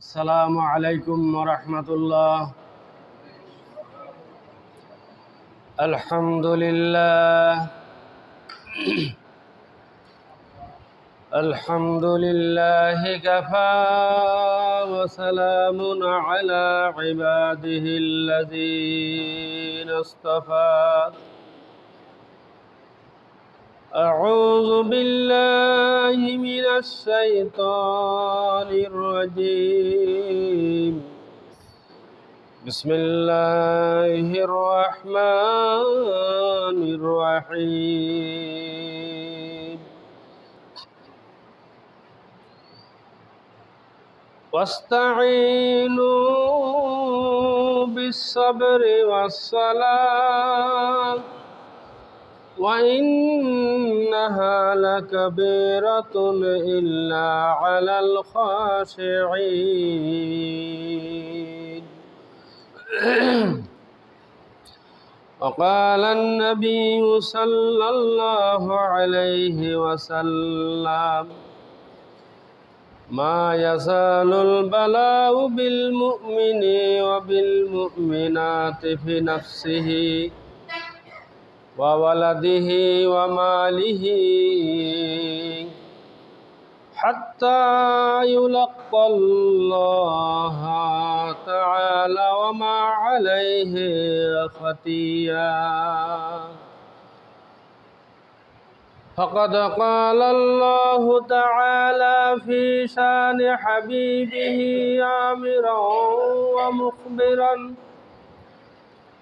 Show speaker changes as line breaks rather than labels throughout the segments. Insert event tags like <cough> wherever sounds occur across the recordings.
السلام عليكم ورحمة الله الحمد لله الحمد لله كفى وسلام على عباده الذين اصطفى أعوذ بالله من الشيطان الرجيم. بسم الله الرحمن الرحيم. واستعينوا بالصبر والصلاة. وإنها لكبيرة إلا على الخاشعين وقال النبي صلى الله عليه وسلم ما يزال البلاء بالمؤمن وبالمؤمنات في نفسه وولده وماله حتى يلقى الله تعالى وما عليه خطيئا فقد قال الله تعالى في شان حبيبه آمرا ومخبرا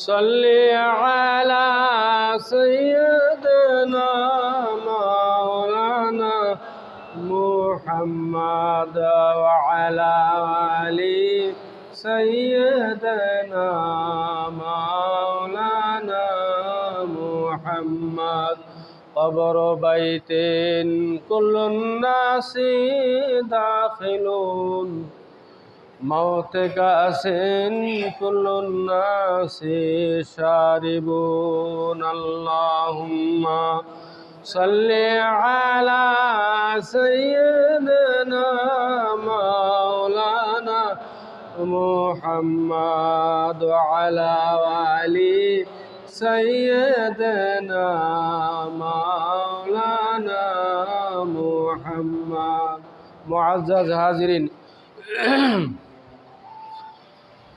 صل على سيدنا مولانا محمد وعلى آل سيدنا مولانا محمد. قبر بيت كل الناس داخلون موت كأس كل الناس شاربون اللهم صل على سيدنا مولانا محمد وعلى آل سيدنا مولانا محمد معزز حاضرين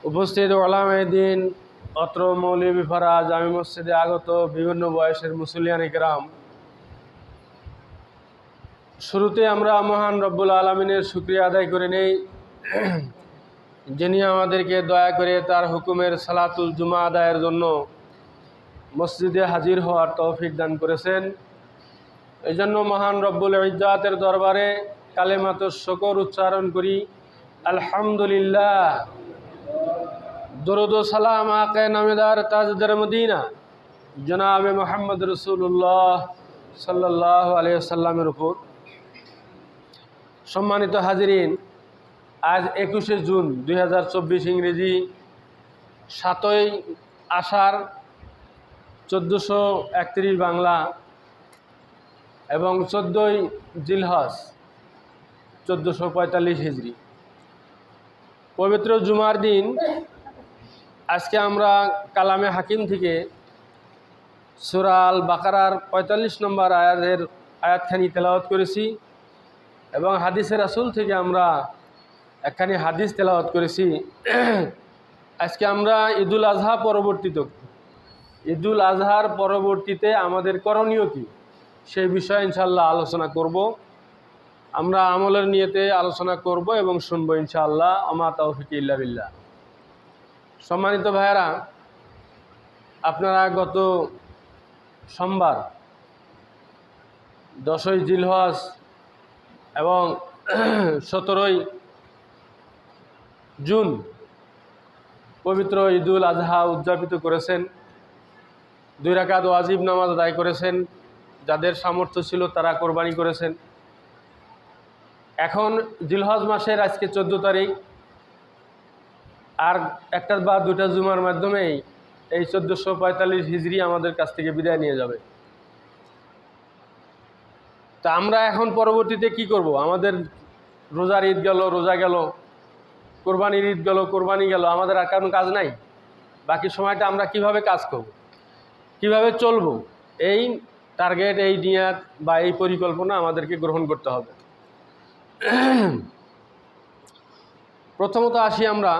উপস্থিত ওলামাইদিন অত্র মৌলবিফারা জামি মসজিদে আগত বিভিন্ন বয়সের মুসলিয়ান ইকরাম। শুরুতে আমরা মহান রব্বুল আলমিনের শুক্রিয়া আদায় করে নেই। যিনি আমাদেরকে দয়া করে তার হুকুমের সালাতুল জুমা আদায়ের জন্য মসজিদে হাজির হওয়ার তৌফিক দান করেছেন। এই জন্য মহান রব্বুল ইজাতের দরবারে কালেমাত শকর উচ্চারণ করি, আলহামদুলিল্লাহ। দরুদ সালাম আকে নামেদার তাজদার মদিনা। জনাবে মোহাম্মদ রসুল্লাহ সাল্লাহ আলিয়াল্লামের উপর। সম্মানিত হাজিরিন, আজ একুশে জুন দু হাজার চব্বিশ ইংরেজি সাতই আষাঢ় চোদ্দোশো একত্রিশ বাংলা এবং চোদ্দোই জিলহস চোদ্দোশো পঁয়তাল্লিশ হিজড়ি পবিত্র জুমার দিন আজকে আমরা কালামে হাকিম থেকে সুরাল বাকারার পঁয়তাল্লিশ নম্বর আয়াতের আয়াতখানি তেলাওয়াত করেছি এবং হাদিসের আসল থেকে আমরা একখানি হাদিস তেলাওয়াত করেছি। আজকে আমরা ঈদুল আজহা পরবর্তীত ঈদুল আজহার পরবর্তীতে আমাদের করণীয় কী সেই বিষয়ে ইনশাল্লাহ আলোচনা করব। আমরা আমলের নিয়েতে আলোচনা করব এবং শুনব ইনশাআল্লাহ। আমা তৌফিক ইল্লা বিল্লাহ। সম্মানিত ভাইয়েরা, আপনারা গত সোমবার দশই জিলহজ এবং <clears throat> সতেরোই জুন পবিত্র ঈদুল আজহা উদযাপিত করেছেন। দুই রাকাত ওয়াজিব নামাজ আদায় করেছেন, যাদের সামর্থ্য ছিল তারা কোরবানি করেছেন। এখন জিলহজ মাসের আজকে চোদ্দ তারিখ। আর একটা বা দুটা জুমার মাধ্যমেই এই চোদ্দোশো পঁয়তাল্লিশ হিজড়ি আমাদের কাছ থেকে বিদায় নিয়ে যাবে। তা আমরা এখন পরবর্তীতে কি করব? আমাদের রোজার ঈদ গেল, রোজা গেল, কোরবানির ঈদ গেল, কোরবানি গেল, আমাদের আর কোনো কাজ নাই? বাকি সময়টা আমরা কীভাবে কাজ করব? কীভাবে চলবো? এই টার্গেট, এই নিয়াত বা এই পরিকল্পনা আমাদেরকে গ্রহণ করতে হবে। প্রথমত আসি আমরা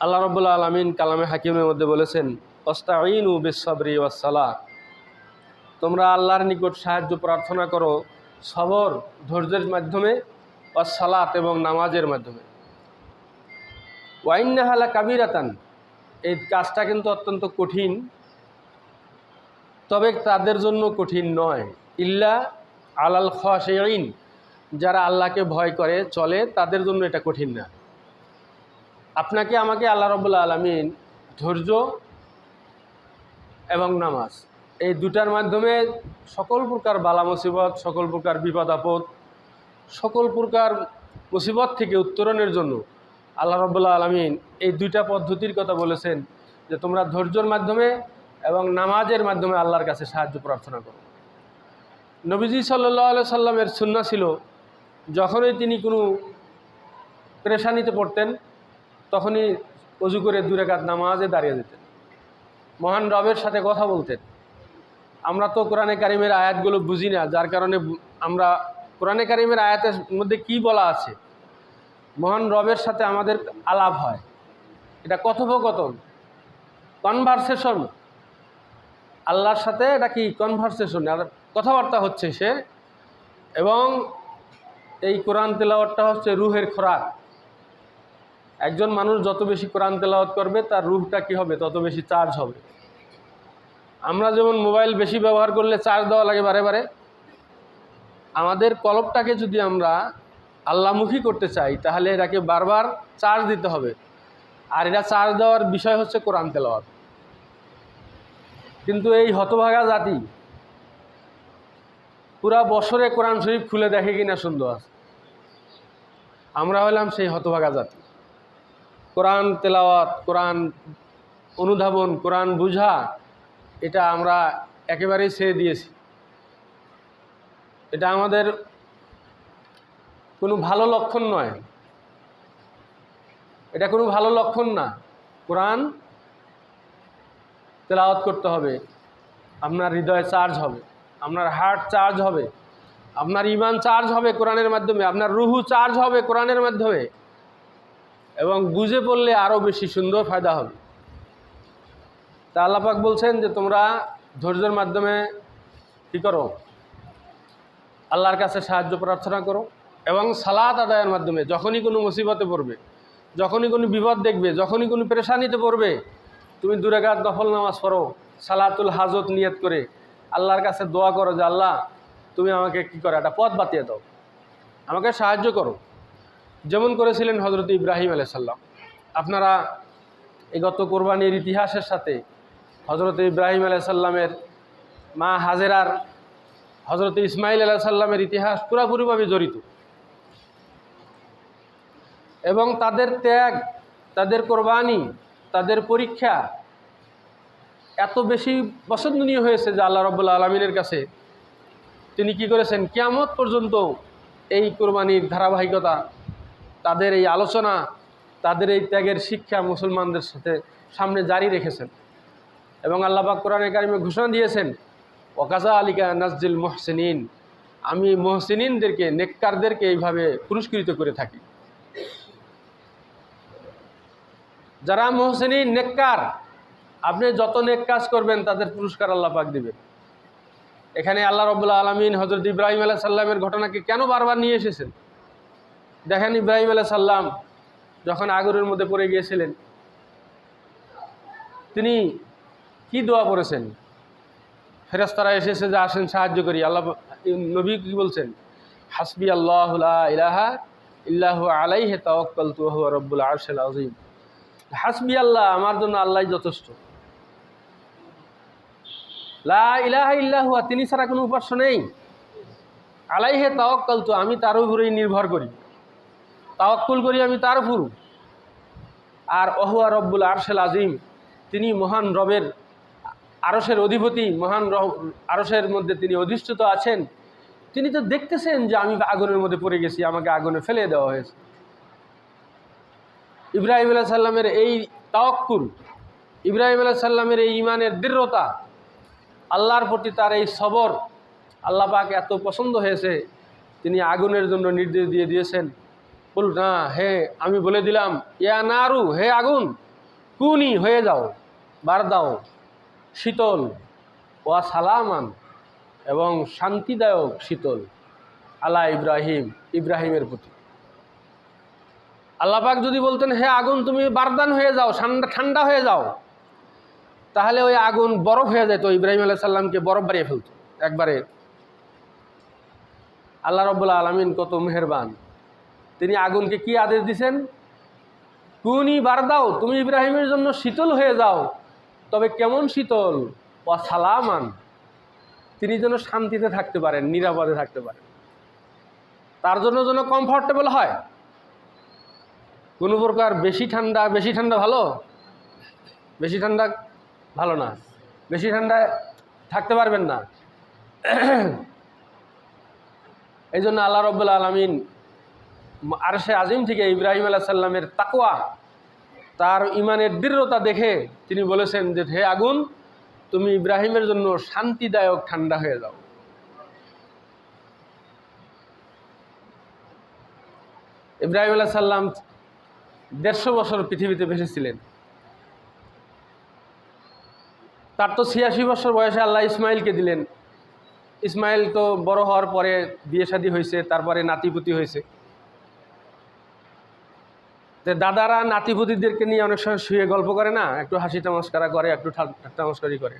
আল্লাহ রব্বুল্লা আলমিন কালামে হাকিমের মধ্যে বলেছেন অস্তাইন উ বিসবরি ওয়াসালা তোমরা আল্লাহর নিকট সাহায্য প্রার্থনা করো সবর, ধৈর্যের মাধ্যমে অসালাত এবং নামাজের মাধ্যমে। ওয়াইন্নাহালা কাবিরাতান এই কাজটা কিন্তু অত্যন্ত কঠিন, তবে তাদের জন্য কঠিন নয়। ইল্লা আলাল খাশিন যারা আল্লাহকে ভয় করে, চলে, তাদের জন্য এটা কঠিন না। আপনাকে আমাকে আল্লাহ রবুল্লা আলমিন ধৈর্য এবং নামাজ এই দুটার মাধ্যমে সকল প্রকার বালা মুসিবত, সকল প্রকার বিপদ আপদ, সকল প্রকার মুসিবত থেকে উত্তরণের জন্য আল্লাহ রবুল্লা আলমিন এই দুইটা পদ্ধতির কথা বলেছেন যে তোমরা ধৈর্যর মাধ্যমে এবং নামাজের মাধ্যমে আল্লাহর কাছে সাহায্য প্রার্থনা করো। নবীজি সাল্লাহ সাল্লামের সুন্না ছিল, যখনই তিনি কোনো পেরেশানিতে পড়তেন তখনই অজু করে দূরে কাত নামাজে দাঁড়িয়ে যেতেন। মহান রবের সাথে কথা বলতেন। আমরা তো কোরআনে কারিমের আয়াতগুলো বুঝি না, যার কারণে আমরা কোরআনে কারিমের আয়াতের মধ্যে কি বলা আছে? মহান রবের সাথে আমাদের আলাপ হয়। এটা কথোপকথন, কনভারসেশন। আল্লাহর সাথে এটা কি? কনভারসেশন। আর কথাবার্তা হচ্ছে সে এবং এই কোরআন তেলাওয়াতটা হচ্ছে রুহের খোরাক। একজন মানুষ যত বেশি কোরআন তেলাওয়াত করবে, তার রুহটা কি হবে? তত বেশি চার্জ হবে। আমরা যেমন মোবাইল বেশি ব্যবহার করলে চার্জ দেওয়া লাগে বারে বারে, আমাদের কলপটাকে যদি আমরা আল্লামুখী করতে চাই, তাহলে এটাকে বারবার চার্জ দিতে হবে। আর এটা চার্জ দেওয়ার বিষয় হচ্ছে কোরআন তেলাওয়াত। কিন্তু এই হতভাগা জাতি, পুরা বছরে কোরআন শরীফ খুলে দেখে কিনা সুন্দর আমরা হলাম সেই হতভাগা জাতি। কোরআন তেলাওয়াত, কোরআন অনুধাবন, কোরআন বুঝা, এটা আমরা একেবারেই ছেড়ে দিয়েছি। এটা আমাদের কোনো ভালো লক্ষণ নয়। এটা কোনো ভালো লক্ষণ না। কোরআন তেলাওয়াত করতে হবে, আপনার হৃদয় চার্জ হবে, আপনার হার্ট চার্জ হবে, আপনার ইমান চার্জ হবে কোরআনের মাধ্যমে, আপনার রুহু চার্জ হবে কোরআনের মাধ্যমে। এবং বুঝে পড়লে আরও বেশি সুন্দর ফায়দা হবে। তা আল্লাপাক বলছেন যে, তোমরা ধৈর্যের মাধ্যমে কী করো? আল্লাহর কাছে সাহায্য প্রার্থনা করো এবং সালাত আদায়ের মাধ্যমে যখনই কোনো মুসিবতে পড়বে, যখনই কোনো বিপদ দেখবে, যখনই কোনো পেরেশানিতে পড়বে, তুমি দুরাগাত দফল নামাজ পড়ো, সালাতুল হাজত নিয়ত করে আল্লাহর কাছে দোয়া করো যে, আল্লাহ, তুমি আমাকে কি করো? একটা পথ বাতিয়ে দাও। আমাকে সাহায্য করো। যেমন করেছিলেন হজরত ইব্রাহিম আলাইসাল্লাম আপনারা এই গত কোরবানির ইতিহাসের সাথে হজরত ইব্রাহিম আলাইসাল্লামের মা হাজেরার হজরত ইসমাইল আলাইসাল্লামের ইতিহাস পুরাপুরিভাবে জড়িত। এবং তাদের ত্যাগ, তাদের কোরবানি, তাদের পরীক্ষা এত বেশি পছন্দনীয় হয়েছে যে আল্লাহ রব্বুল্লা আলমিনের কাছে। তিনি কি করেছেন? কিয়ামত পর্যন্ত এই কোরবানির ধারাবাহিকতা তাদের এই আলোচনা, তাদের এই ত্যাগের শিক্ষা মুসলমানদের সাথে সামনে জারি রেখেছেন। এবং আল্লাপাক কোরআনে কারিমে ঘোষণা দিয়েছেন ওকাজা আলিকা নাজজুল মোহসেনিন। আমি মোহসেনিনদেরকে, নেককারদেরকে এইভাবে পুরস্কৃত করে থাকি। যারা মোহসেনিন, নেককার, আপনি যত নেক কাজ করবেন, তাদের পুরস্কার আল্লাহ পাক দিবেন। এখানে আল্লাহ রবুল্লা আলমিন হজরত ইব্রাহিম আলাহ সাল্লামের ঘটনাকে কেন বারবার নিয়ে এসেছেন? দেখেন ইব্রাহিম আলাহ সাল্লাম যখন আগরের মধ্যে পড়ে গিয়েছিলেন, তিনি কি দোয়া করেছেন? ফেরেস্তারা এসেছে যে আসেন, সাহায্য করি। আল্লাহ নবী কি বলছেন? হাসবি আল্লাহ ইলাহা ইল্লাহ আলাইহে তাওয়াক্কাল তুহু রব্বুল আরশাল আজিম হাসবি আল্লাহ, আমার জন্য আল্লাহ যথেষ্ট। লা ইলাহা ইল্লাহুয়া তিনি ছাড়া কোনো উপাস্য নেই। আলাইহে তাওয়াক্কাল তো আমি তার উপরেই নির্ভর করি। তাওয়াক্কুল করি আমি তার উপর আর অহুয়া রব্বুল আরশেল আজিম, তিনি মহান রবের আরসের অধিপতি, মহান আরসের মধ্যে তিনি অধিষ্ঠিত আছেন। তিনি তো দেখতেছেন যে আমি আগুনের মধ্যে পড়ে গেছি, আমাকে আগুনে ফেলে দেওয়া হয়েছে। ইব্রাহিম আলাহ সাল্লামের এই তাওয়াক্কুল, ইব্রাহিম আলাহ সাল্লামের এই ইমানের দৃঢ়তা, আল্লাহর প্রতি তার এই সবর, আল্লাহ পাক এত পছন্দ হয়েছে, তিনি আগুনের জন্য নির্দেশ দিয়ে দিয়েছেন। বল, না, হে, আমি বলে দিলাম, ইয়া নারু, হে আগুন, কুনি, হয়ে যাও, বার দাও, শীতল, ওয়া সালামান, এবং শান্তিদায়ক শীতল, আলা ইব্রাহিম, ইব্রাহিমের প্রতি। আল্লাপাক যদি বলতেন, হে আগুন, তুমি বারদান হয়ে যাও, ঠান্ডা ঠান্ডা হয়ে যাও, তাহলে ওই আগুন বরফ হয়ে যেত, ইব্রাহিম আলাহ সাল্লামকে বরফ বাড়িয়ে ফেলতো, একবারে। আল্লাহ রব্বুল্লা আলমিন কত মেহেরবান। তিনি আগুনকে কি আদেশ দিছেন? কুনি বার দাও তুমি ইব্রাহিমের জন্য শীতল হয়ে যাও, তবে কেমন শীতল? ও সালামান। তিনি যেন শান্তিতে থাকতে পারেন, নিরাপদে থাকতে পারেন। তার জন্য যেন কমফর্টেবল হয়। কোনো প্রকার বেশি ঠান্ডা বেশি ঠান্ডা ভালো? বেশি ঠান্ডা ভালো না। বেশি ঠান্ডায় থাকতে পারবেন না। এই জন্য আল্লাহ রব্বুল আলমিন আর সে আজিম থেকে ইব্রাহিম আলাহ সাল্লামের তাকোয়া তার ইমানের দৃঢ়তা দেখে তিনি বলেছেন যে, হে আগুন, তুমি ইব্রাহিমের জন্য শান্তিদায়ক ঠান্ডা হয়ে যাও। ইব্রাহিম আলাহ সাল্লাম দেড়শো বছর পৃথিবীতে বেঁচেছিলেন তার তো ছিয়াশি বছর বয়সে আল্লাহ ইসমাইলকে দিলেন। ইসমাইল তো বড় হওয়ার পরে বিয়ে শাদী হয়েছে, তারপরে নাতিপুতি হয়েছে। তো দাদারা নাতিপুতিদেরকে নিয়ে অনেক সময় শুয়ে গল্প করে না? একটু হাসি তামস্কারা করে, একটু তামস্কারি করে।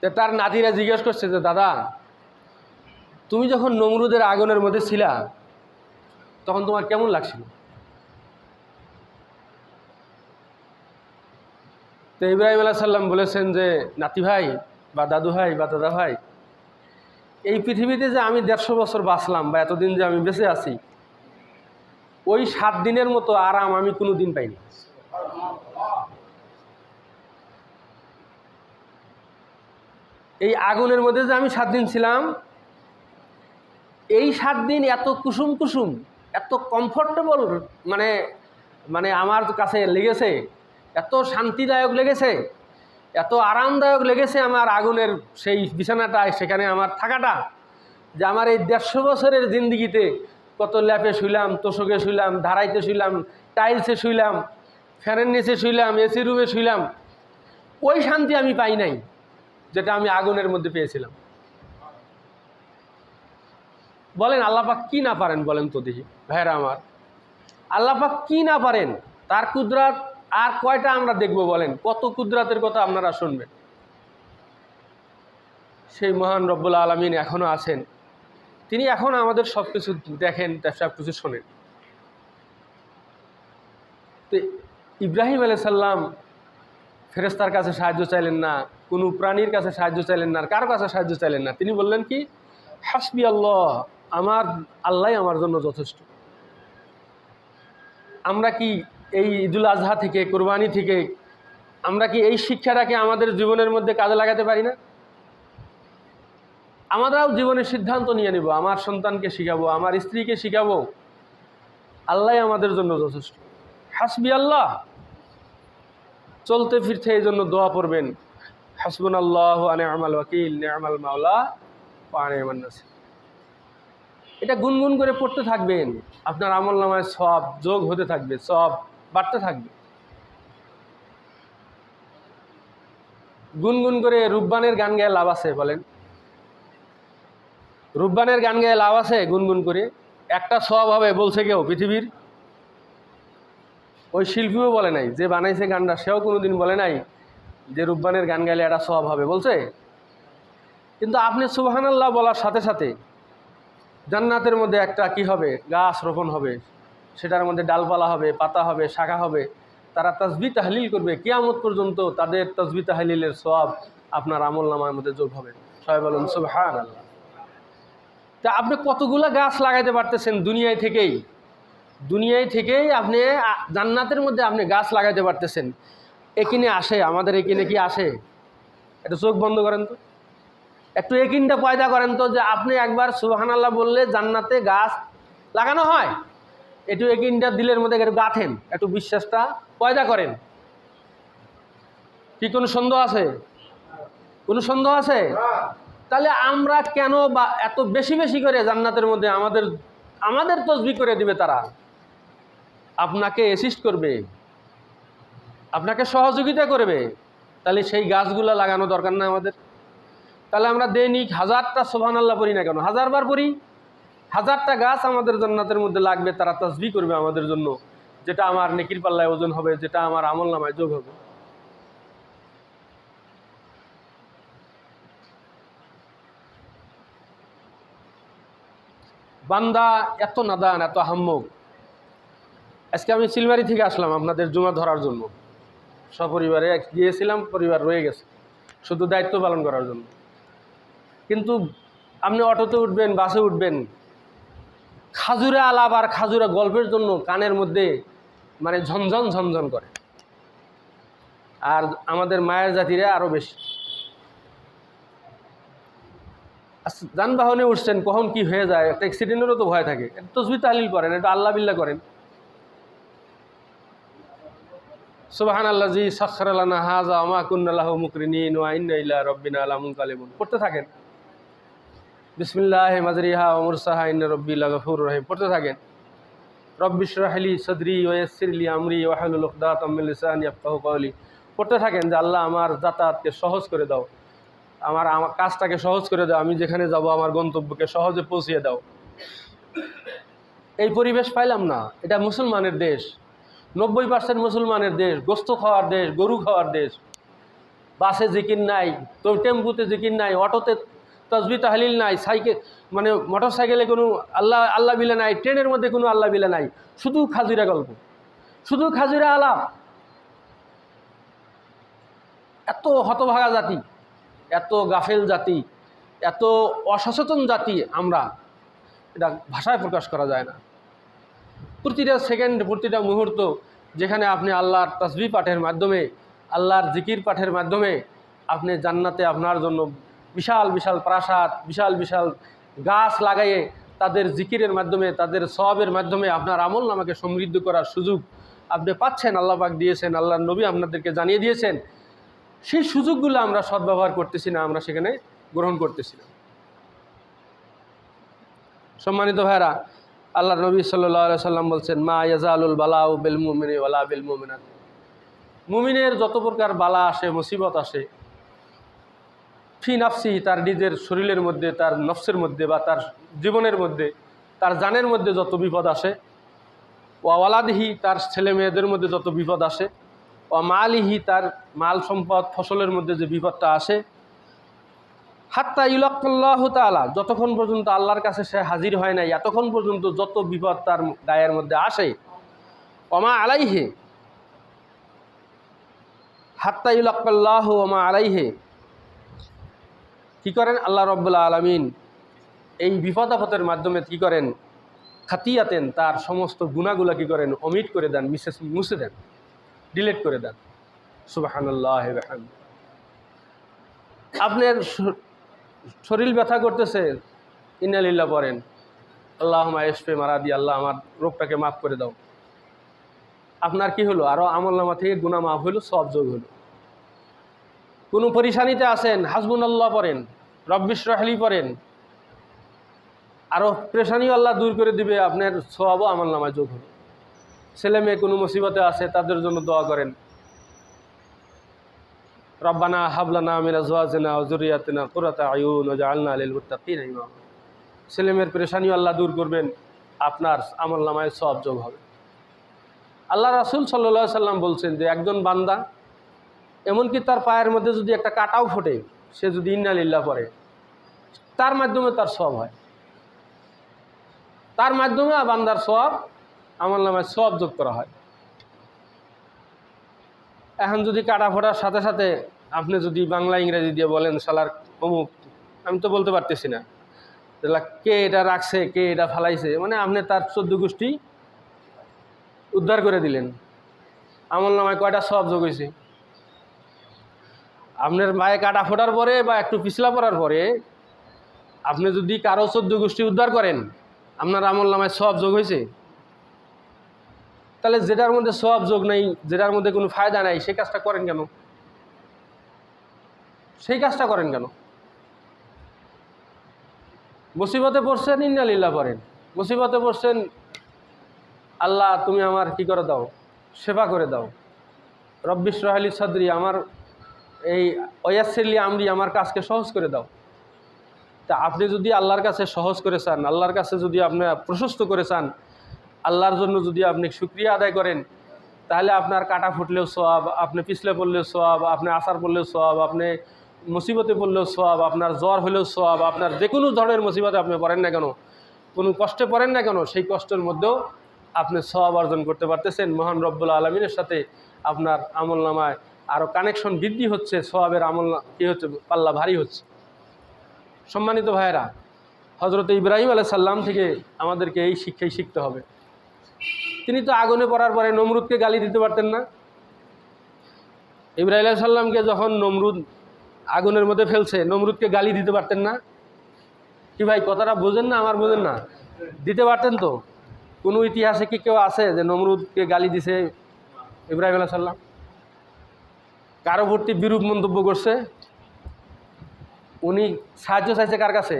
তো তার নাতিরা জিজ্ঞেস করছে যে, দাদা, তুমি যখন নমরুদের আগুনের মধ্যে ছিলা, তখন তোমার কেমন লাগছিল? তো ইব্রাহিম আলাহ সাল্লাম বলেছেন যে, নাতি ভাই বা দাদু ভাই বা দাদা ভাই, এই পৃথিবীতে যে আমি দেড়শো বছর বাঁচলাম বা এতদিন যে আমি বেঁচে আছি ওই সাত দিনের মতো আরাম আমি কোনো দিন পাইনি। এই আগুনের মধ্যে যে আমি সাত দিন ছিলাম, এই সাত দিন এত কুসুম কুসুম, এত কমফর্টেবল মানে মানে আমার কাছে লেগেছে, এত শান্তিদায়ক লেগেছে, এত আরামদায়ক লেগেছে আমার আগুনের সেই বিছানাটা, সেখানে আমার থাকাটা, যে আমার এই দেড়শো বছরের জিন্দিগিতে কত ল্যাপে শুইলাম, তোষকে শুইলাম, ধারাইতে শুইলাম, টাইলসে শুইলাম, ফ্যানের নিচে শুইলাম, এসি রুমে শুইলাম। ওই শান্তি আমি পাই নাই, যেটা আমি আগুনের মধ্যে পেয়েছিলাম। বলেন আল্লাপাক কি না পারেন বলেন তো দেখি। ভাইরা আমার আল্লাপাক কি না পারেন? তার কুদরাত আর কয়টা আমরা দেখব বলেন? কত কুদরাতের কথা আপনারা শুনবেন? সেই মহান রব্বুল আলমিন এখনও আছেন। তিনি এখন আমাদের সব কিছু দেখেন সব কিছু শোনেন। তো ইব্রাহিম আলাই সাল্লাম ফেরেস্তার কাছে সাহায্য চাইলেন না, কোনো প্রাণীর কাছে সাহায্য চাইলেন না কারও কাছে সাহায্য চাইলেন না। তিনি বললেন কি, হাসবি আল্লাহ, আমার আল্লাহ আমার জন্য যথেষ্ট। আমরা কি এই ঈদুল আজহা থেকে, কোরবানি থেকে, আমরা কি এই শিক্ষাটাকে আমাদের জীবনের মধ্যে কাজে লাগাতে পারি না? আমরাও জীবনের সিদ্ধান্ত নিয়ে নিব, আমার সন্তানকে শিখাবো, আমার স্ত্রীকে শিখাবো। আল্লাহ আমাদের জন্য যথেষ্ট। হাসবি আল্লাহ। চলতে ফিরতে এই জন্য দোয়া পড়বেন। হাসবুন আল্লাহ আনে আমাল ওয়াকিল নে আমাল মাওলা আনে আমার এটা গুনগুন করে পড়তে থাকবেন। আপনার আমল নামায় সব যোগ হতে থাকবে সব বাড়তে থাকবে। গুনগুন করে রূপবানের গান গায়ে লাভ আছে বলেন। রূপবানের গান গায়ে লাভ আছে, গুনগুন করে। একটা সব হবে বলছে কেউ পৃথিবীর। ওই শিল্পীও বলে নাই, যে বানাইছে গানটা সেও কোনোদিন বলে নাই যে রূপবানের গান গাইলে একটা সব হবে, বলছে? কিন্তু আপনি সুবাহানাল্লাহ বলার সাথে সাথে জান্নাতের মধ্যে একটা কি হবে? গাছ রোপণ হবে, সেটার মধ্যে ডালপালা হবে, পাতা হবে, শাখা হবে, তারা তসবি তাহলিল করবে, কিয়ামত পর্যন্ত তাদের তসবি তাহলিলের সব আপনার আমল নামার মধ্যে যোগ হবে। সবাই বলুন সুবহান আল্লাহ তা আপনি কতগুলো গাছ লাগাইতে পারতেছেন দুনিয়ায় থেকেই? দুনিয়ায় থেকেই আপনি জান্নাতের মধ্যে আপনি গাছ লাগাইতে পারতেছেন। একিনে আসে, আমাদের একিনে কি আসে? একটু চোখ বন্ধ করেন তো। একটু একিনটা পয়দা করেন তো যে আপনি একবার সুবাহান আল্লাহ বললে জান্নাতে গাছ লাগানো হয়। একটু একিনটা দিলের মধ্যে একটু গাঁথেন, একটু বিশ্বাসটা পয়দা করেন। কি কোনো সন্দেহ আছে? কোনো সন্দেহ আছে? তাহলে আমরা কেন বা এত বেশি বেশি করে জান্নাতের মধ্যে আমাদের আমাদের তসবি করে দিবে তারা? আপনাকে অ্যাসিস্ট করবে, আপনাকে সহযোগিতা করবে, তাহলে সেই গাছগুলো লাগানো দরকার না আমাদের। তাহলে আমরা দৈনিক হাজারটা সোভান আল্লাহ পড়ি না কেন? হাজারবার পড়ি, হাজারটা গাছ আমাদের জান্নাতের মধ্যে লাগবে, তারা তসবি করবে আমাদের জন্য, যেটা আমার নেকির পাল্লায় ওজন হবে, যেটা আমার আমল নামায় যোগ হবে। বান্দা এত নাদান, এত হাম্মক আজকে আমি সিলমারি থেকে আসলাম আপনাদের জুমা ধরার জন্য। সপরিবারে গিয়েছিলাম, পরিবার রয়ে গেছে। শুধু দায়িত্ব পালন করার জন্য। কিন্তু আপনি অটোতে উঠবেন, বাসে উঠবেন, খাজুরে আলাপ আর খাজুরা গল্পের জন্য কানের মধ্যে মানে ঝনঝন ঝনঝন করে। আর আমাদের মায়ের জাতিরা আরও বেশি। যানবাহনে উঠছেন, কখন কি হয়ে যায়, একটা অ্যাক্সিডেন্টেরও তো ভয় থাকে। তসবি তাহলিল করেন একটু আল্লাহ বিল্লাহ করেন। সুবাহান আল্লাহ জি সাক্ষর আল্লাহ হাজা আমা কুন্নাল্লাহ মুকরিনিন ওয়া ইন্না রব্বিনা আলা মুনকালিবুন পড়তে থাকেন? বিসমিল্লাহ মাজরিহা ওমরসাহা ইন্না রব্বি লাগাফুর রহিম। পড়তে থাকেন? রব্বি শরাহলি সদরি ওয়াসিরলি আমরি ওয়াহলুল উকদাত মিন লিসানি ইয়াফকাহু কওলি। পড়তে থাকেন যে আল্লাহ আমার যাতায়াতকে সহজ করে দাও। আমার আমার কাজটাকে সহজ করে দাও, আমি যেখানে যাব, আমার গন্তব্যকে সহজে পৌঁছিয়ে দাও। এই পরিবেশ পাইলাম না। এটা মুসলমানের দেশ। নব্বই পার্সেন্ট মুসলমানের দেশ, গোস্ত খাওয়ার দেশ, গরু খাওয়ার দেশ। বাসে জিকির নাই, তো টেম্পুতে জিকির নাই, অটোতে তসবি তাহলিল নাই, সাইকেল মানে মোটর সাইকেলে কোনো আল্লাহ আল্লাহ বিলে নাই, ট্রেনের মধ্যে কোনো আল্লাহ বিলে নাই। শুধু খাজুরা গল্প। শুধু খাজুরা আলাপ। এত হতভাগা জাতি। এত গাফেল জাতি, এত অসচেতন জাতি আমরা, এটা ভাষায় প্রকাশ করা যায় না। প্রতিটা সেকেন্ড, প্রতিটা মুহূর্ত যেখানে আপনি আল্লাহর তসবি পাঠের মাধ্যমে, আল্লাহর জিকির পাঠের মাধ্যমে আপনি জান্নাতে আপনার জন্য বিশাল বিশাল প্রাসাদ, বিশাল বিশাল গাছ লাগাইয়ে তাদের জিকিরের মাধ্যমে, তাদের সবের মাধ্যমে আপনার আমল নামাকে সমৃদ্ধ করার সুযোগ আপনি পাচ্ছেন, আল্লাহ পাক দিয়েছেন, আল্লাহর নবী আপনাদেরকে জানিয়ে দিয়েছেন। সেই সুযোগগুলো আমরা সদ্ব্যবহার করতেছি না, আমরা সেখানে গ্রহণ করতেছি না। সম্মানিত ভাইরা আল্লাহ নবী সাল্লাহ সাল্লাম বলছেন, মা ইয়াজালুল বালাউ বেল মুমিনে ওয়ালা বেল মুমিনাত। মুমিনের যত প্রকার বালা আসে, মুসিবত আসে, ফি নাফসি, তার নিজের শরীরের মধ্যে, তার নফসের মধ্যে বা তার জীবনের মধ্যে, তার জানের মধ্যে যত বিপদ আসে ওয়ালাদিহি, তার ছেলে মেয়েদের মধ্যে যত বিপদ আসে ও মালিহি তার মাল সম্পদ, ফসলের মধ্যে যে বিপদটা আসে, হাত্তা ইলাক্লাহ তালা যতক্ষণ পর্যন্ত আল্লাহর কাছে সে হাজির হয় নাই, এতক্ষণ পর্যন্ত যত বিপদ তার গায়ের মধ্যে আসে অমা আলাইহে, হাত্তা ইলাক্লাহ অমা আলাইহে, কি করেন? আল্লাহ রব্বুল্লা আলমিন এই বিপদ আপদের মাধ্যমে কি করেন? খাতিয়াতেন তার সমস্ত গুণাগুলা কি করেন? অমিট করে দেন, মিসেস মুছে দেন। ডিলেট করে দেন। সুবাহান্লাহ আপনার শরীর ব্যথা করতেছে ইনালিল্লা পড়েন। আল্লাহ এসপে মারা দিয়ে আল্লাহ আমার রোগটাকে মাফ করে দাও। আপনার কি হলো? আরও আমল নামা থেকে গুণা মাফ হইল সব যোগ হলো কোনো পরিশানিতে আসেন হাসবুন আল্লাহ পড়েন। রব্বিশ রাহলি পড়েন। আরও প্রেশানিও আল্লাহ দূর করে দিবে, আপনার সবও নামায় যোগ হলো। ছেলে মেয়ে কোনো মুসিবতে আছে, তাদের জন্য দোয়া করেন। রব্বানা হাবলানা মিনা জোয়াজেনা জরিয়াতেনা কুরাতা আয়ুন ও জালনা আলিল মুত্তাকিন ইমাম। ছেলে মেয়ের পেরেশানিও আল্লাহ দূর করবেন, আপনার আমল নামায় সব যোগ হবে। আল্লাহ রাসুল সাল্লা সাল্লাম বলছেন যে, একজন বান্দা, এমনকি তার পায়ের মধ্যে যদি একটা কাটাও ফোটে, সে যদি ইন্নালিল্লাহ পড়ে, তার মাধ্যমে তার সব হয়। তার মাধ্যমে বান্দার সব আমল নামায় সব যোগ করা হয়। এখন যদি কাটা ফোটার সাথে সাথে আপনি যদি বাংলা, ইংরেজি দিয়ে বলেন শালার অমুক, আমি তো বলতে পারতেছি না। কে এটা রাখছে, কে এটা ফালাইছে মানে আপনি তার চোদ্দ গোষ্ঠী উদ্ধার করে দিলেন। আমল নামায় কয়টা সব যোগ হয়েছে? আপনার মায়ে কাটা ফোটার পরে বা একটু পিছলা পড়ার পরে আপনি যদি কারও চোদ্দ গোষ্ঠী উদ্ধার করেন, আপনার আমল নামায় সব যোগ হয়েছে? তাহলে যেটার মধ্যে সব যোগ নেই, যেটার মধ্যে কোনো ফায়দা নাই, সেই কাজটা করেন কেন? সেই কাজটা করেন কেন? মুসিবতে পড়ছেন ইন্নালিল্লা করেন মুসিবতে পড়ছেন, আল্লাহ তুমি আমার কি করে দাও? সেবা করে দাও। রব্বিশ রহালি সদরি, আমার এই ওয়াসিল্লি আমরি আমার কাজকে সহজ করে দাও। তা আপনি যদি আল্লাহর কাছে সহজ করে চান, আল্লাহর কাছে যদি আপনি প্রশস্ত করে চান আল্লাহর জন্য যদি আপনি সুক্রিয়া আদায় করেন, তাহলে আপনার কাটা ফুটলেও সোয়াব আপনি পিছলে পড়লেও সোয়াব আপনি আসার পড়লেও সোয়াব আপনি মুসিবতে পড়লেও সোয়াব আপনার জ্বর হলেও সোয়াব আপনার যে কোনো ধরনের মুসিবতে আপনি পড়েন না কেন, কোনো কষ্টে পড়েন না কেন, সেই কষ্টের মধ্যেও আপনি সোয়াব অর্জন করতে পারতেছেন। মহান রব্বুল্লা আলমিনের সাথে আপনার আমল নামায় আরও কানেকশন বৃদ্ধি হচ্ছে সোয়াবের আমল কী হচ্ছে, পাল্লা ভারী হচ্ছে। সম্মানিত ভাইয়েরা হজরত ইব্রাহিম আলাই সাল্লাম থেকে আমাদেরকে এই শিক্ষাই শিখতে হবে। তিনি তো আগুনে পড়ার পরে নমরুদকে গালি দিতে পারতেন না। ইব্রাহিম সাল্লামকে যখন নমরুদ আগুনের মধ্যে ফেলছে, নমরুদকে গালি দিতে পারতেন না। কি ভাই, কথাটা বোঝেন না, আমার বোঝেন না? দিতে পারতেন তো? কোনো ইতিহাসে কি কেউ আছে যে নমরুদকে গালি দিছে ইব্রাহিম আলাহ সাল্লাম কারও ভর্তি বিরূপ মন্তব্য করছে? উনি সাহায্য চাইছে কার কাছে?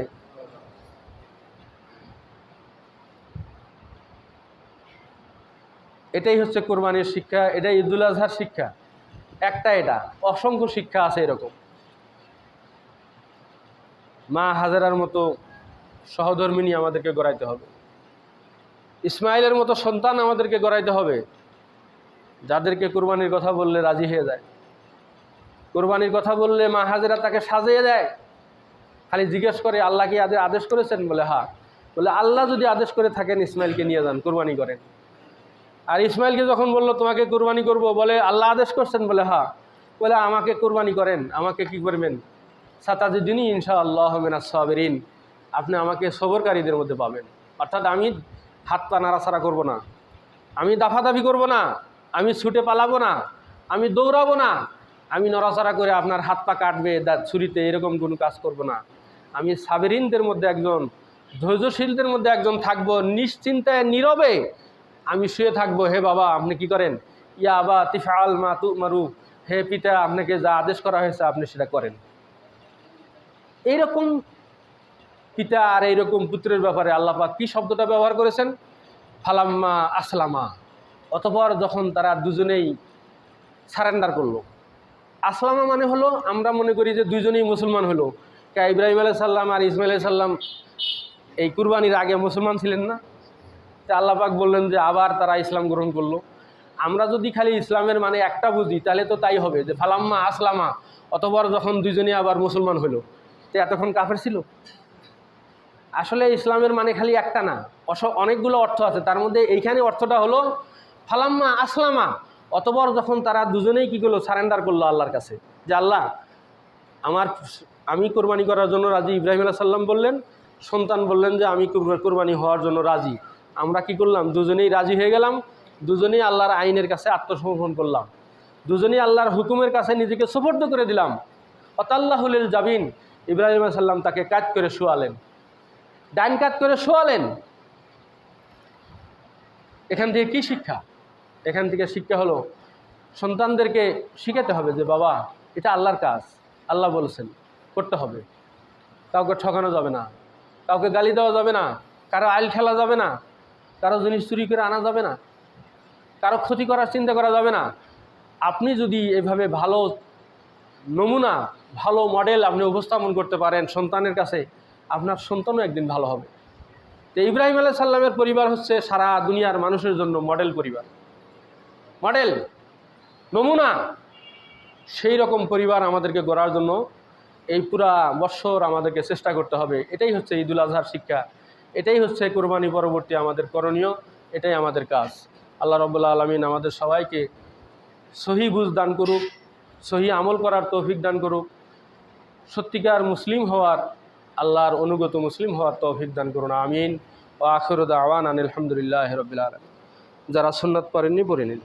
এটাই হচ্ছে কোরবানির শিক্ষা, এটাই ঈদুল আজহার শিক্ষা। একটা এটা, অসংখ্য শিক্ষা আছে এরকম। মা হাজারার মতো সহধর্মিনী আমাদেরকে গড়াইতে হবে। ইসমাইলের মতো সন্তান আমাদেরকে গড়াইতে হবে, যাদেরকে কোরবানির কথা বললে রাজি হয়ে যায়। কোরবানির কথা বললে মা হাজেরা তাকে সাজিয়ে দেয়। খালি জিজ্ঞেস করে, আল্লাহ কি আদেশ করেছেন? বলে হ্যাঁ। বলে, আল্লাহ যদি আদেশ করে থাকেন, ইসমাইলকে নিয়ে যান, কোরবানি করেন। আর ইসমাইলকে যখন বলল, তোমাকে কোরবানি করব, বলে, আল্লাহ আদেশ করছেন, বলে হ্যাঁ। বলে, আমাকে কুরবানি করেন, আমাকে কি করবেন? সাতাজুদ্দিনই ইনশা আল্লাহ সাবেরিন, আপনি আমাকে সবরকারীদের মধ্যে পাবেন। অর্থাৎ আমি হাত পা নাড়াছাড়া করব না, আমি দাফাদাফি করব না, আমি ছুটে পালাবো না, আমি দৌড়াবো না, আমি নড়াচড়া করে আপনার হাত পা কাটবে, দা ছুরিতে এরকম কোনো কাজ করব না। আমি সাবেরিনদের মধ্যে একজন, ধৈর্যশীলদের মধ্যে একজন থাকব, নিশ্চিন্তায় নীরবে আমি শুয়ে থাকব, হে বাবা, আপনি কি করেন? ইয়া আবা তিফাল মা তু মারু হে পিতা, আপনাকে যা আদেশ করা হয়েছে, আপনি সেটা করেন। এইরকম পিতা আর এইরকম পুত্রের ব্যাপারে আল্লাপাক কি শব্দটা ব্যবহার করেছেন? ফালাম্মা আসলামা। অতপর যখন তারা দুজনেই সারেন্ডার করল। আসলামা মানে হলো, আমরা মনে করি যে দুজনেই মুসলমান হলো। কে ইব্রাহিম আলাই সাল্লাম আর ইসমাইল সাল্লাম এই কুরবানির আগে মুসলমান ছিলেন না? আল্লাপাক বললেন যে আবার তারা ইসলাম গ্রহণ করল। আমরা যদি খালি ইসলামের মানে একটা বুঝি, তাহলে তো তাই হবে যে ফালাম্মা আসলামা অতবার যখন দুজনেই আবার মুসলমান হলো। তো এতক্ষণ কাফের ছিল? আসলে ইসলামের মানে খালি একটা না, অস অনেকগুলো অর্থ আছে। তার মধ্যে এইখানে অর্থটা হলো ফালাম্মা আসলামা অতবার যখন তারা দুজনেই কী করল? সারেন্ডার করল আল্লাহর কাছে। যে আল্লাহ, আমার আমি কোরবানি করার জন্য রাজি। ইব্রাহিম আল্লাহ সাল্লাম বললেন, সন্তান বললেন যে আমি কোরবানি হওয়ার জন্য রাজি। আমরা কি করলাম? দুজনেই রাজি হয়ে গেলাম, দুজনেই আল্লাহর আইনের কাছে আত্মসমর্পণ করলাম। দুজনেই আল্লাহর হুকুমের কাছে নিজেকে সুপর্দ করে দিলাম। অতাল্লাহুল জাবিন, ইব্রাহিম সাল্লাম তাকে কাজ করে শোয়ালেন। ডাইন কাজ করে শোয়ালেন। এখান থেকে কি শিক্ষা? এখান থেকে শিক্ষা হলো, সন্তানদেরকে শিখাতে হবে যে, বাবা, এটা আল্লাহর কাজ। আল্লাহ বলছেন, করতে হবে। কাউকে ঠকানো যাবে না। কাউকে গালি দেওয়া যাবে না। কারও আইল খেলা যাবে না। কারও জিনিস চুরি করে আনা যাবে না। কারও ক্ষতি করার চিন্তা করা যাবে না। আপনি যদি এভাবে ভালো নমুনা, ভালো মডেল আপনি উপস্থাপন করতে পারেন সন্তানের কাছে, আপনার সন্তানও একদিন ভালো হবে। তো ইব্রাহিম আলাহ সাল্লামের পরিবার হচ্ছে সারা দুনিয়ার মানুষের জন্য মডেল পরিবার। মডেল, নমুনা, সেই রকম পরিবার আমাদেরকে গড়ার জন্য এই পুরা বৎসর আমাদেরকে চেষ্টা করতে হবে। এটাই হচ্ছে ঈদুল আজহার শিক্ষা। এটাই হচ্ছে কোরবানি পরবর্তী আমাদের করণীয়, এটাই আমাদের কাজ। আল্লাহ রবুল্লা আলমিন আমাদের সবাইকে সহি বুঝ দান করুক, সহি আমল করার তৌফিক দান করুক, সত্যিকার মুসলিম হওয়ার, আল্লাহর অনুগত মুসলিম হওয়ার তৌফিক দান করুন, আমিন। ও আখরুদ আওয়ান আনিল আলহামদুলিল্লাহ রবিল আলম যারা সুন্নত পড়েননি, পড়ে নিন।